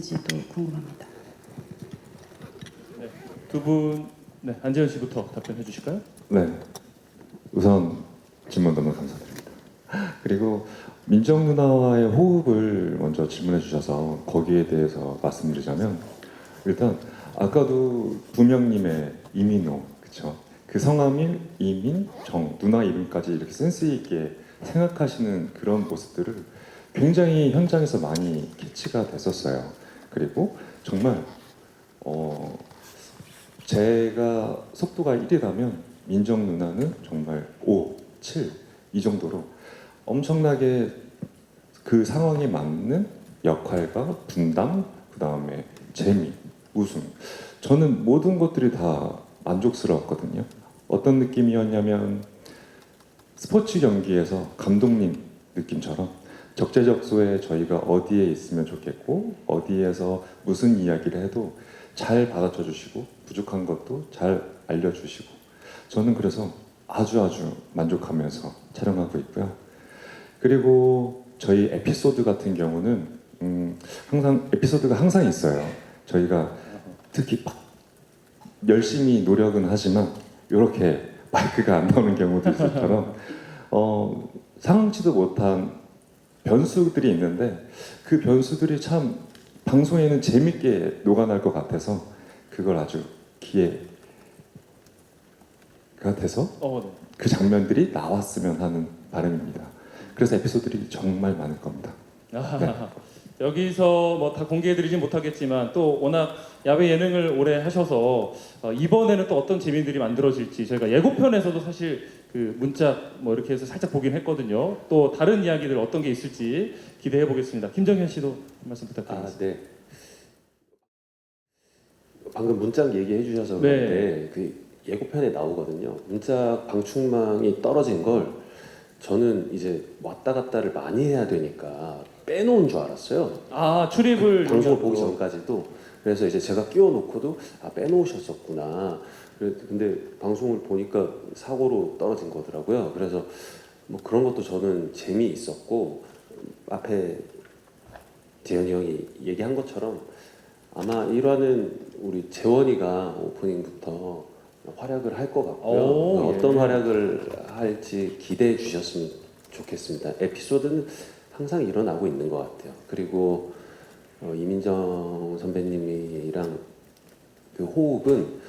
지도 궁금합니다. 두 분, 네, 안재현 씨부터 답변해 주실까요? 네. 우선 질문 너무 감사드립니다. 그리고 민정 누나와의 호흡을 먼저 질문해 주셔서 거기에 대해서 말씀드리자면 일단 아까도 부명님의 이민호 그쵸? 그 성함이 이민 정 누나 이름까지 이렇게 센스 있게 생각하시는 그런 모습들을 굉장히 현장에서 많이 캐치가 됐었어요. 그리고 정말 어 제가 속도가 1이라면 민정 누나는 정말 5, 7 이 정도로 엄청나게 그 상황에 맞는 역할과 분담, 그 다음에 재미, 웃음. 저는 모든 것들이 다 만족스러웠거든요. 어떤 느낌이었냐면 스포츠 경기에서 감독님 느낌처럼 적재적소에 저희가 어디에 있으면 좋겠고 어디에서 무슨 이야기를 해도 잘 받아쳐 주시고 부족한 것도 잘 알려주시고 저는 그래서 아주 아주 만족하면서 촬영하고 있고요. 그리고 저희 에피소드 같은 경우는 음, 항상 에피소드가 항상 있어요. 저희가 특히 막 열심히 노력은 하지만 이렇게 마이크가 안 나오는 경우도 있을 처럼 어, 상치도 못한 변수들이 있는데 그 변수들이 참 방송에는 재밌게 녹아날 것 같아서 그걸 아주 기회가 돼서 어, 네. 그 장면들이 나왔으면 하는 바람입니다. 그래서 에피소드들이 정말 많을 겁니다. 아하하. 여기서 뭐 다 공개해드리진 못하겠지만 또 워낙 야외 예능을 오래 하셔서 어, 이번에는 또 어떤 재미들이 만들어질지 저희가 예고편에서도 사실 그 문자 뭐 이렇게 해서 살짝 보긴 했거든요. 또 다른 이야기들 어떤 게 있을지 기대해 보겠습니다. 김정현 씨도 한 말씀 아, 부탁드리겠습니다. 네. 방금 문짝 얘기해 주셔서 네. 그런데 그 예고편에 나오거든요. 문짝 방충망이 떨어진 걸 저는 이제 왔다 갔다를 많이 해야 되니까 빼놓은 줄 알았어요. 아 출입을 방송을. 보기 전까지도 그래서 이제 제가 끼워놓고도 아 빼놓으셨었구나. 그래- 근데 방송을 보니까 사고로 떨어진 거더라고요. 그래서 뭐 그런 것도 저는 재미 있었고 앞에 재현이 형이 얘기한 것처럼 아마 1화는 우리 재원이가 오프닝부터 활약을 할 것 같고요. 오, 예. 어떤 활약을 할지 기대해 주셨으면 좋겠습니다. 에피소드는 항상 일어나고 있는 것 같아요. 그리고 어, 이민정 선배님이랑 그 호흡은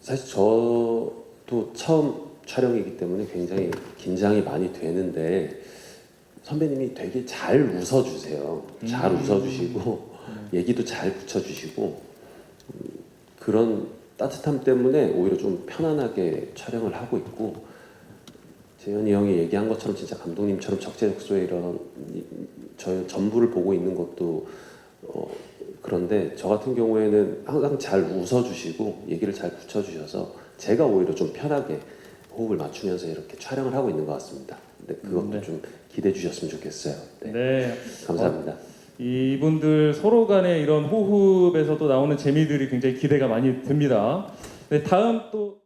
사실 저도 처음 촬영이기 때문에 굉장히 긴장이 많이 되는데 선배님이 되게 잘 웃어주세요. 잘 음. 웃어주시고 얘기도 잘 붙여주시고 음, 그런 따뜻함 때문에 오히려 좀 편안하게 촬영을 하고 있고 재현이 형이 얘기한 것처럼 진짜 감독님처럼 적재적소에 이런 이- 저 전부를 보고 있는 것도 어, 그런데 저 같은 경우에는 항상 잘 웃어주시고 얘기를 잘 붙여주셔서 제가 오히려 좀 편하게 호흡을 맞추면서 이렇게 촬영을 하고 있는 것 같습니다. 근데 그것도 네. 좀 기대해 주셨으면 좋겠어요. 네. 네. 감사합니다. 이분들 서로 간의 이런 호흡에서도 나오는 재미들이 굉장히 기대가 많이 됩니다. 네, 다음 또